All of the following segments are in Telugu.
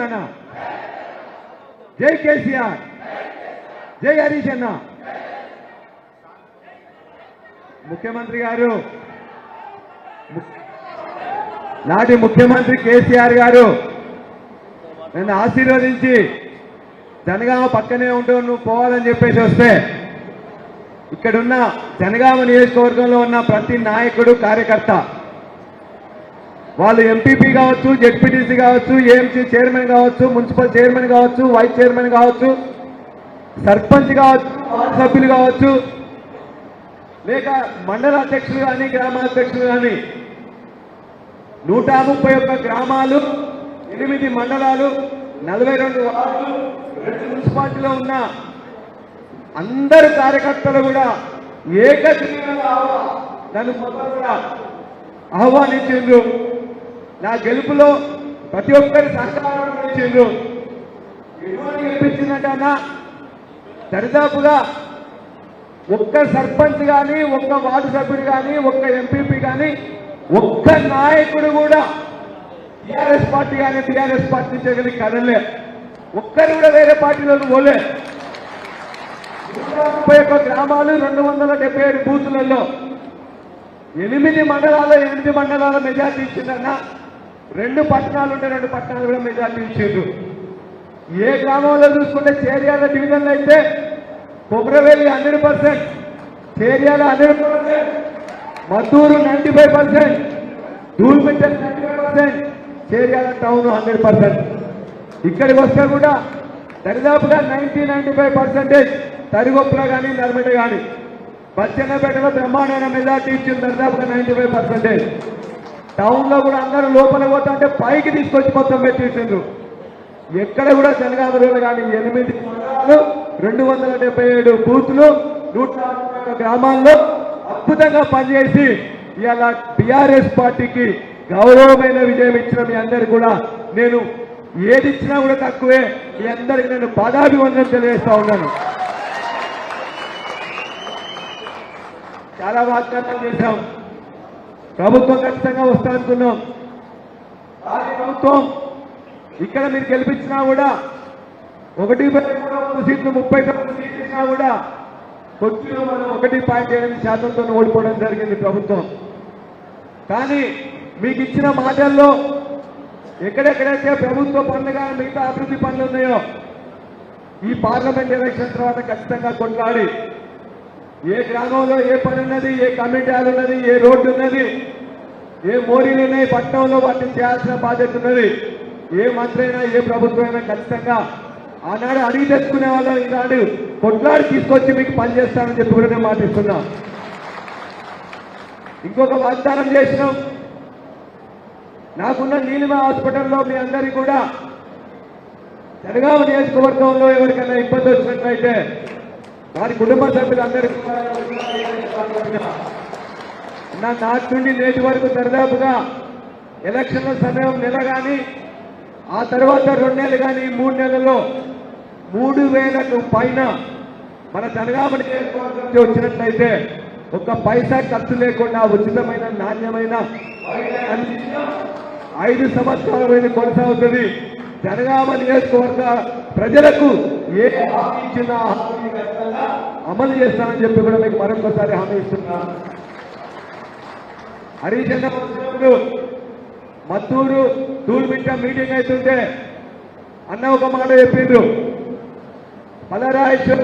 తెలంగాణ. జై కేసీఆర్. జై హరీష్ అన్న. ముఖ్యమంత్రి గారు. నాటి ముఖ్యమంత్రి కేసీఆర్ గారు. నన్ను ఆశీర్వదించి జనగామ పక్కనే ఉంటూ నువ్వు పోవాలని చెప్పేసి వస్తే ఇక్కడున్న జనగామ నియోజకవర్గంలో ఉన్న ప్రతి నాయకుడు కార్యకర్త వాళ్ళు ఎంపీపీ కావచ్చు జెడ్పీటీసీ కావచ్చు ఏఎంసీ చైర్మన్ కావచ్చు మున్సిపల్ చైర్మన్ కావచ్చు వైస్ చైర్మన్ కావచ్చు సర్పంచ్ కావచ్చు వార్డు సభ్యులు కావచ్చు లేక మండల అధ్యక్షులు కానీ గ్రామాధ్యక్షులు కానీ నూట ముప్పై ఒక్క గ్రామాలు ఎనిమిది మండలాలు నలభై రెండు వార్డులు రెండు మున్సిపాలిటీలో ఉన్న అందరు కార్యకర్తలు కూడా ఏకగ్రీవంగా దాన్ని కూడా ఆహ్వానించిండ్రు. నా గెలుపులో ప్రతి ఒక్కరి సహకారం ఇచ్చిండ్రు ఎటువంటి గెలిపించిందంటే దరిదాపుగా ఒక్క సర్పంచ్ కానీ ఒక్క వార్డు సభ్యుడు కానీ ఒక్క ఎంపీపీ కానీ ఒక్క నాయకుడు కూడా టీఆర్ఎస్ పార్టీ కానీ టీఆర్ఎస్ పార్టీ నుంచి కానీ కదలే ఒక్కరు కూడా వేరే పార్టీలోకి పోలే. ముప్పై ఒక్క గ్రామాలు రెండు వందల డెబ్బై ఏడు బూతులలో ఎనిమిది మండలాల ఎనిమిది మండలాల మెజార్టీ ఇచ్చిందన్నా రెండు పట్టణాలు ఉంటే రెండు పట్టణాలు కూడా మెజార్టీ ఇచ్చిండ్రు ఏ గ్రామంలో చూసుకుంటే చేర్యాల డివిజన్లో అయితే Kobbaraveli hundred percent Cheryal hundred percent Maddur ninety five percent Dhulmitta ninety five percent Cheryal town hundred percent. ఇక్కడికి వస్తే కూడా దరిదాపుగా నైన్టీ నైన్టీ ఫైవ్ పర్సెంటేజ్ తరిగొప్పున కానీ నర్మట కానీ బచ్చన్నపేటలో బ్రహ్మాండమైన మెజార్టీ ఇచ్చింది దరిదాపుగా నైన్టీ ఫైవ్ పర్సెంటేజ్. టౌన్లో కూడా అందరూ లోపల పోతుంటే పైకి తీసుకొచ్చి మొత్తం పెట్టిండ్రు ఎక్కడ కూడా జనగామ కానీ ఎనిమిది మండలాలు రెండు వందల డెబ్బై ఏడు బూత్లు నూట గ్రామాల్లో అద్భుతంగా పనిచేసి ఇవాళ టిఆర్ఎస్ పార్టీకి గౌరవమైన విజయం ఇచ్చిన మీ అందరు కూడా నేను ఏది ఇచ్చినా కూడా తక్కువే. మీ అందరికి నేను పదాభివందనం తెలియజేస్తా ఉన్నాను. చాలా వాగ్దానాలు చేశాం. ప్రభుత్వం ఖచ్చితంగా వస్తా అనుకున్నాం. ప్రభుత్వం ఇక్కడ మీరు గెలిపించినా కూడా ఒకటి సీట్లు ముప్పై తొమ్మిది సీట్లు ఇచ్చినా కూడా కొద్దిగా మనం ఒకటి పాయింట్ ఎనిమిది శాతంతో ఓడిపోవడం జరిగింది ప్రభుత్వం. కానీ మీకు ఇచ్చిన మాటల్లో ఎక్కడెక్కడైతే ప్రభుత్వ పనులు కానీ మిగతా అభివృద్ధి పనులు ఉన్నాయో ఈ పార్లమెంట్ ఎలక్షన్ తర్వాత ఖచ్చితంగా కొట్లాడి ఏ గ్రామంలో ఏ పని ఉన్నది ఏ కమిటీ ఉన్నది ఏ రోడ్డు ఉన్నది ఏ మోరీలు ఉన్నాయి పట్టణంలో వాటిని చేయాల్సిన బాధ్యత ఉన్నది. ఏ మంత్రి అయినా ఏ ప్రభుత్వం అయినా ఖచ్చితంగా ఆనాడు అడిగి తెచ్చుకునే వాళ్ళం ఈనాడు కొట్లాడి తీసుకొచ్చి మీకు పనిచేస్తానని చెప్పి కూడా నేను మాటిస్తున్నా. ఇంకొక వాగ్దానం చేసినాం. నాకున్న నీలిమ హాస్పిటల్లో మీ అందరికీ కూడా జనగామ నియోజకవర్గంలో ఎవరికైనా ఇబ్బంది వచ్చినట్లయితే వారి కుటుంబ సభ్యులందరికీ నా నాటి నుండి నేటి వరకు దరిదాపుగా ఎలక్షన్ల సమయం నెల కానీ ఆ తర్వాత రెండు నెలలు కానీ మూడు నెలల్లో మూడు వేలకు పైన మన జనగామని నియోజకవర్గం వచ్చినట్లయితే ఒక్క పైసా ఖర్చు లేకుండా ఉచితమైన నాణ్యమైన ఐదు సంవత్సరాల మీద కొనసాగుతుంది. జనగామ నియోజకవర్గ ప్రజలకు ఏ హామీ అమలు చేస్తానని చెప్పి కూడా మీకు మరొకసారి హామీ ఇస్తున్నా. హరీష్ అన్న వచ్చినప్పుడు మత్తూరు తూల్మిట్ట మీటింగ్ అవుతుంటే అన్న ఒక మాట చెప్పిండ్రు. మలరాజేశ్వర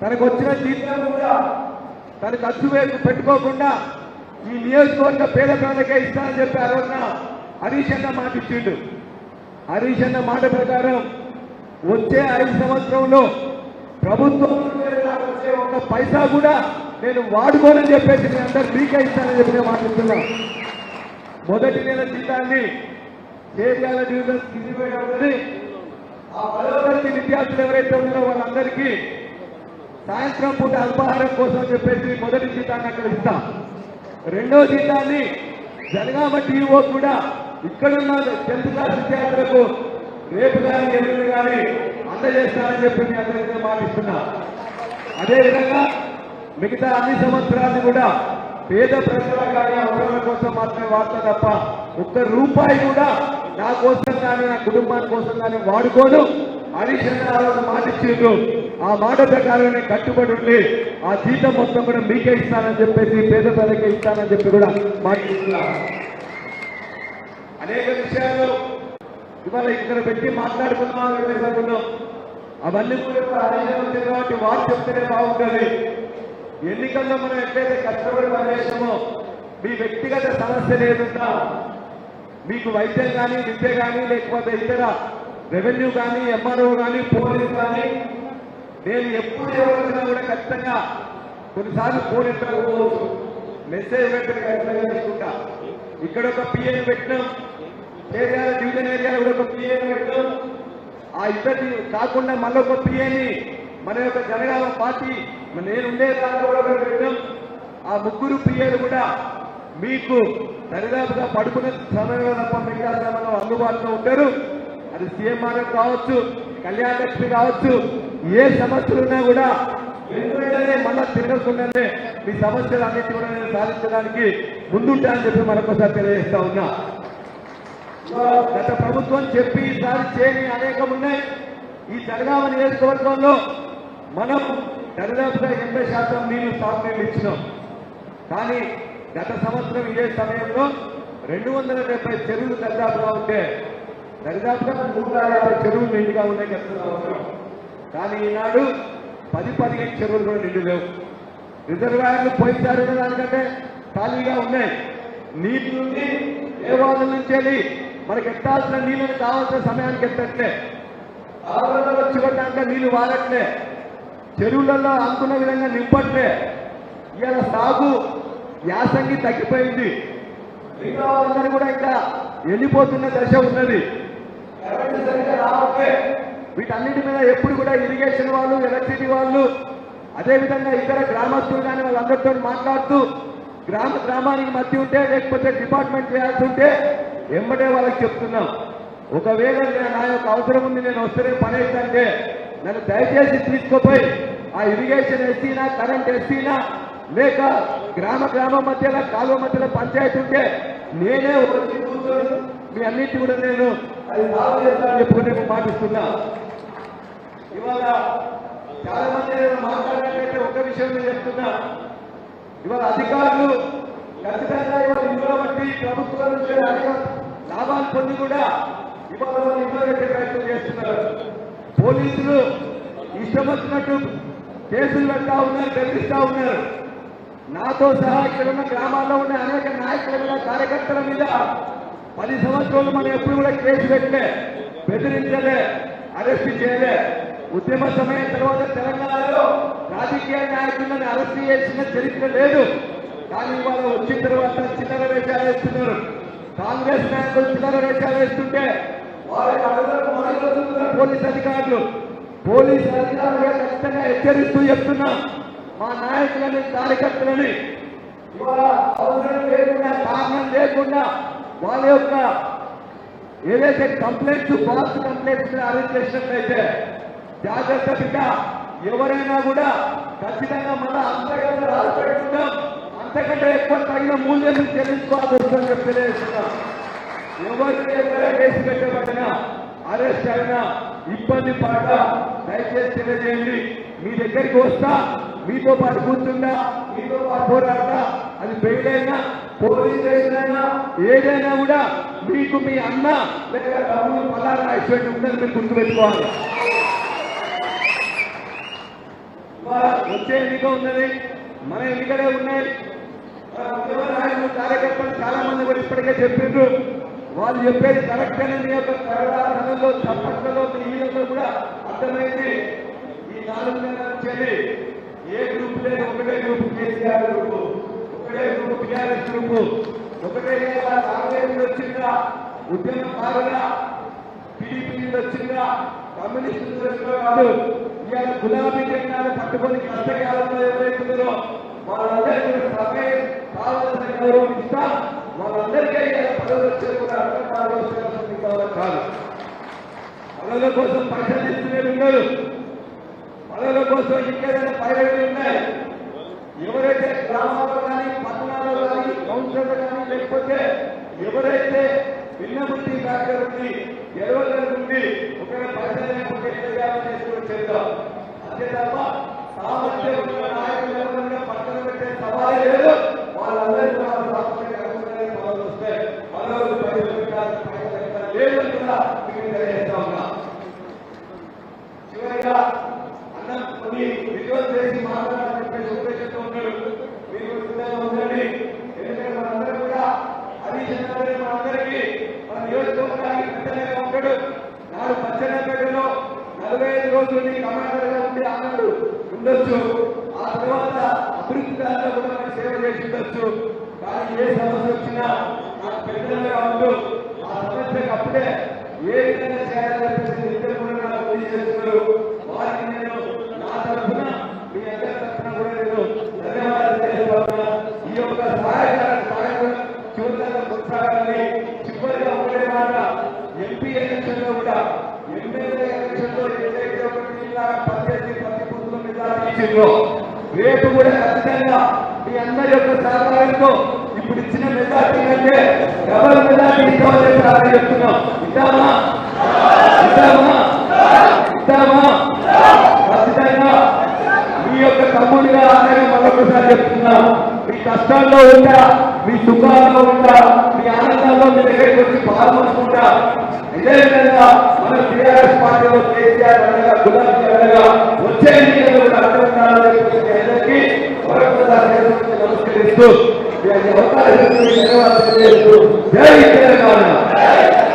తనకు వచ్చిన జీతాలు కూడా తన ఖర్చు వేసి పెట్టుకోకుండా ఈ నియోజకవర్గ పేద ప్రజలకే ఇస్తానని చెప్పి ఆ రోజున హరీష్ అన్న మాట ఇచ్చిండు. హరీష్ అన్న మాట ప్రకారం వచ్చే ఐదు సంవత్సరంలో ప్రభుత్వం వచ్చే ఒక పైసా కూడా నేను వాడుకోనని చెప్పేసి నేను అందరు మీకే ఇస్తానని చెప్పి నేను మాట్లాడుతున్నా. మొదటి నెల జీతాన్ని చేర్యాల డివిజన్ తీసివేయాలని ఆ పదవతరగతి విద్యార్థులు ఎవరైతే ఉన్నారో వాళ్ళందరికీ సాయంత్రం పూట అల్పాహారం కోసం చెప్పేసి మొదటి జీతాన్ని అక్కడ ఇస్తా. రెండో జీతాన్ని జనగామ టీఓ కూడా ఇక్కడున్న టెన్త్ క్లాస్ విద్యార్థులకు రేపు కానీ ఎల్లుండి కానీ అందజేస్తానని చెప్పి మీ అందరికీ మాటిస్తున్నా అదేవిధంగా మిగతా అన్ని సంవత్సరాలు కూడా పేద ప్రజల కానీ అవసరాల కోసం మాత్రమే వాడతా తప్ప ఒక్క రూపాయి కూడా నా కోసం కానీ నా కుటుంబాని కోసం కానీ వాడుకోను. అడిషనల్ మాట ఇచ్చిండ్రు. ఆ మాట ప్రకారం కట్టుబడి ఉండి ఆ జీతం మొత్తం కూడా మీకే ఇస్తానని చెప్పేసి పేద ప్రజలకే ఇస్తానని చెప్పి కూడా మాట్లాడుతున్నా అనేక విషయాలు ఇవాళ ఇక్కడ పెట్టి మాట్లాడుకున్నాం అనుకున్నాం అవన్నీ కూడా ఆయన కాబట్టి వారు చెప్తేనే బాగుంటుంది. ఎన్నికల్లో మనం ఎట్లయితే కష్టపడి పనిచేసామో మీ వ్యక్తిగత సమస్యలు ఏదున్నా మీకు వైద్యం కానీ విద్య కానీ లేకపోతే ఇతర రెవెన్యూ కానీ ఎంఆర్ఓ కానీ పోలీస్ కానీ నేను ఎప్పుడు ఎవరైనా కూడా ఖచ్చితంగా కొన్నిసార్లు ఫోన్ ఎత్తకపోవచ్చు మెసేజ్ పెట్టిన ఖచ్చితంగా తీసుకుంటా. ఇక్కడ ఒక పిఎన్ పెట్టినాం. ఏరియాల డివిజన్ ఏరియాలో కూడా ఒక పిఏని ఆ ఇబ్బంది కాకుండా మళ్ళీ ఒక పిఏని మన యొక్క జనగామ పార్టీ నేను ఉండే దాంట్లో కూడా పెట్టాం. ఆ ముగ్గురు పిఏలు కూడా మీకు దరిదాపుగా పడుకునే సమయంలో తప్ప మిగతా సమయంలో అందుబాటులో ఉంటారు. అది సీఎంఆర్ కావచ్చు కళ్యాణ లక్ష్మి కావచ్చు ఏ సమస్యలు ఉన్నా కూడా వెంటనే మళ్ళా తిరగకుండానే మీ సమస్యలు అన్నిటి కూడా నేను సాధించడానికి ముందుంటా అని చెప్పి మరొకసారి తెలియజేస్తా ఉన్నా. గత ప్రభుత్వం చెప్పి ఈసారి చేయని అనేకం ఉన్నాయి. ఈ జనగామ నియోజకవర్గంలో మనం దరిదాపుగా ఎనభై శాతం నీళ్ళు సాగునీళ్ళు ఇచ్చినాం. కానీ గత సంవత్సరం ఇదే సమయంలో రెండు వందల డెబ్బై చెరువులు దరిదాపుగా ఉంటే దరిదాపుగా మూడు యాభై చెరువులు నిండుగా ఉన్నాయి గత సంవత్సరం. కానీ ఈనాడు పది పదిహేను చెరువులు కూడా నిండు లేవు. రిజర్వాయర్లు పోయిసారు దానికంటే ఖాళీగా ఉన్నాయి. నీటి నుండి ఏ నుంచి వెళ్ళి మనకి ఎట్టాల్సిన నీళ్ళని కావాల్సిన సమయానికి ఎత్తట్లే. ఆవరణలో వచ్చి కొట్టాక నీళ్ళు వాడట్లే. చెరువులలో అనుకున్న విధంగా నింపట్లే. ఇవాళ సాగు యాసంగి తగ్గిపోయింది. మిగతా వాళ్ళందరూ కూడా ఇంకా వెళ్ళిపోతున్న దశ ఉన్నది. రావట్లే. వీటన్నిటి మీద ఎప్పుడు కూడా ఇరిగేషన్ వాళ్ళు ఎలక్ట్రిసిటీ వాళ్ళు అదేవిధంగా ఇతర గ్రామస్తులు కానీ వాళ్ళందరితో మాట్లాడుతూ గ్రామ గ్రామానికి మధ్య ఉంటే లేకపోతే డిపార్ట్మెంట్ చేయాల్సి ఉంటే వెంబడే వాళ్ళకి చెప్తున్నాం. ఒకవేళ నేను నా యొక్క అవసరం ఉంది నేను వస్తేనే పని అయితే నన్ను దయచేసి తీసుకుపోయి ఆ ఇరిగేషన్ ఎస్సీనా కరెంట్ ఎస్సీనా లేక గ్రామ గ్రామం మధ్యలో కాలువ మధ్యలో పంచాయతీ ఉంటే నేనే ఒక మీ అన్నిటి కూడా నేను అది సాల్వ్ చేస్తానని చెప్పుకుని నేను పాటిస్తున్నా. ఇవాళ చాలా మంది నేను ఒక విషయం నేను చెప్తున్నా. ఇవాళ అధికారులు ఖచ్చితంగా ఇవాళ ఇందులో బట్టి ప్రభుత్వం నుంచి లాభాలు పొంది కూడా ఇవాళ వాళ్ళు ఇంట్లో పెట్టే ప్రయత్నం చేస్తున్నారు. పోలీసులు ఇష్టం వచ్చినట్టు కేసులు పెడతా ఉన్నారు బెదిరిస్తా ఉన్నారు. నాతో సహా ఇక్కడ ఉన్న గ్రామాల్లో ఉన్న అనేక నాయకుల మీద కార్యకర్తల మీద పది సంవత్సరాలు మనం ఎప్పుడు కూడా కేసు పెట్టలే బెదిరించలే అరెస్ట్ చేయలే. ఉద్యమ సమయం తర్వాత తెలంగాణలో రాజకీయ నాయకులను అరెస్ట్ చేసిన చరిత్ర లేదు. కానీ ఇవాళ వచ్చిన తర్వాత చిల్లర వేషాలు వేస్తున్నారు. కాంగ్రెస్ నాయకులు చిల్లర వేషాలు వేస్తుంటే పోలీస్ అధికారులు పోలీస్ అధికారులు ఖచ్చితంగా హెచ్చరిస్తూ చెప్తున్నా మా నాయకులని కార్యకర్తలని ఇవాళ అవసరం లేకుండా కారణం లేకుండా వాళ్ళ యొక్క ఏదైతే కంప్లైంట్స్ ఫాల్స్ కంప్లైంట్స్ అరెస్ట్ చేసినట్లయితే జాగ్రత్త ఎవరైనా కూడా ఖచ్చితంగా మన అంతకంటే రాసిపెట్టుకుంటాం అంతకంటే ఎక్కువ తగిన మూల్యం చెల్లించుకోవాల్సి చెప్పి తెలియజేస్తున్నాం ఎవరికి ఎక్కడ కేసు పెట్టబడినా అరెస్ట్ అయినా ఇబ్బంది పడ్డా దయచేసి తెలియజేయండి. మీ దగ్గరికి వస్తా మీతో పాటు కూర్చుందా మీతో పాటు పోరాడతా. అది బెయిల్ అయినా పోలీస్ అయినా ఏదైనా కూడా మీకు మీ అన్న లేదా తమ్ముడు పలానా ఐశ్వర్యం ఉందని మీరు గుర్తుపెట్టుకోవాలి. ఇవాళ వచ్చే ఎన్నిక ఉన్నది మన ఎన్నికలే ఉన్నాయి. కార్యకర్తలు చాలా మంది కూడా ఇప్పటికే చెప్పిండ్రు. వాళ్ళు చెప్పేది కరెక్ట్ అని మీ యొక్క కరడాలలో చప్పట్లలో మీ ఈలలో కూడా అర్థమైంది. ఈ నాలుగు నెలలు ఏ గ్రూప్ లేదు ఒకటే గ్రూప్ కేసీఆర్ గ్రూప్ ఒకటే గ్రూప్ టీఆర్ఎస్ గ్రూప్ ఒకటే లేదా కాంగ్రెస్ నుంచి వచ్చిందా? ఉద్యమకారులా టీడీపీ వచ్చిందా? కమ్యూనిస్ట్ నుంచి కాదు ఇవాళ గులాబీ జెండాలు పట్టుకొని కష్టకాలంలో ఎవరైతున్నారో వాళ్ళందరికీ సమయం కావాల్సిన గౌరవం ఇస్తా. వాళ్ళందరికీ ఇవాళ పదవులు వచ్చే అర్థం కాదు పదవుల కోసం పైసలు ఉన్నారు. పదవుల కోసం ఇంకేదైనా పైరవీలు ఉన్నాయి? ఎవరైతే గ్రామాల్లో కానీ పట్టణాల్లో కానీ కౌన్సిలర్లు కానీ లేకపోతే ఎవరైతే భిన్నబుద్ధి కార్యక్రమం గెలవగలుగుతుంది ఒకవేళ పరిశీలన లేకపోతే ఎట్లా చేద్దాం. అంతే తప్ప సామర్థ్యం ఉన్న నాయకులు ఎవరైనా పక్కన పెట్టే సవాలే లేదు వాళ్ళందరికీ వాళ్ళు సామర్థ్యంగా అనుకునే పనులు వస్తాయి పనులు పది రూపాయలు లేదు కూడా మీకు తెలియజేస్తా ఉన్నా చివరిగా అన్నం కొన్ని విజువల్ చేసి మాట్లాడాలని చెప్పేసి ఉద్దేశంతో ఉన్నాడు మీరు సిద్ధంగా ఉండండి ఎందుకంటే మనందరం కూడా హరీష్ అన్నగారు మనందరికీ మన నియోజకవర్గానికి పెద్దగా ఉంటాడు నాడు పచ్చనపేటలో నలభై ఐదు రోజులు నీ కమాండర్గా ఉండి ఆనాడు ఉండొచ్చు ఆ తర్వాత అభివృద్ధి దాంట్లో కూడా మనకు సేవ చేసి ఉండొచ్చు కానీ ఏ సమస్య వచ్చినా నాకు పెద్దగా ఉంటూ ఆ సమస్యకు అప్పుడే ఏ విధంగా చేయాలని ఇద్దరు కూడా నాకు తెలియజేస్తున్నారు. వారికి నేను నా తరఫున మీ అందరి తరఫున కూడా నేను ధన్యవాదాలు తెలియజేస్తున్నా. ఈ యొక్క సహాయకార సహాయం చివరిగా కొనసాగాలని చివరిగా ఒకటే మాట ఎంపీ ఎలక్షన్లో కూడా ఎమ్మెల్యే ఎలక్షన్లో ఏదైతే ఒక జిల్లా పద్దెనిమిది ప్రతి బూత్లో రేపు కూడా ఖచ్చితంగా మీ అందరి యొక్క సహకారంతో ఇప్పుడు ఇచ్చిన మెజార్టీ అంటే డబల్ మెజార్టీ ఇస్తామని చెప్పి అలా చెప్తున్నాం ఇద్దామా? ఇద్దామా? ఇద్దామా? ఖచ్చితంగా మీ యొక్క తమ్ముడిగా అలాగే మరొకసారి చెప్తున్నాం మీ కష్టాల్లో ఉంటా మీ సుఖాల్లో ఉంటా మీ ఆనందాల్లో మీ దగ్గరికి వచ్చి పాల్గొనుకుంటా ఇదే విధంగా మన టీఆర్ఎస్ పార్టీలో కేసీఆర్ అనగా గులాబీ అనగా వచ్చే ఎన్నికల్లో కూడా అర్థం ఉండాలని యేసు జై జయ భక్త జయ జయ కారణ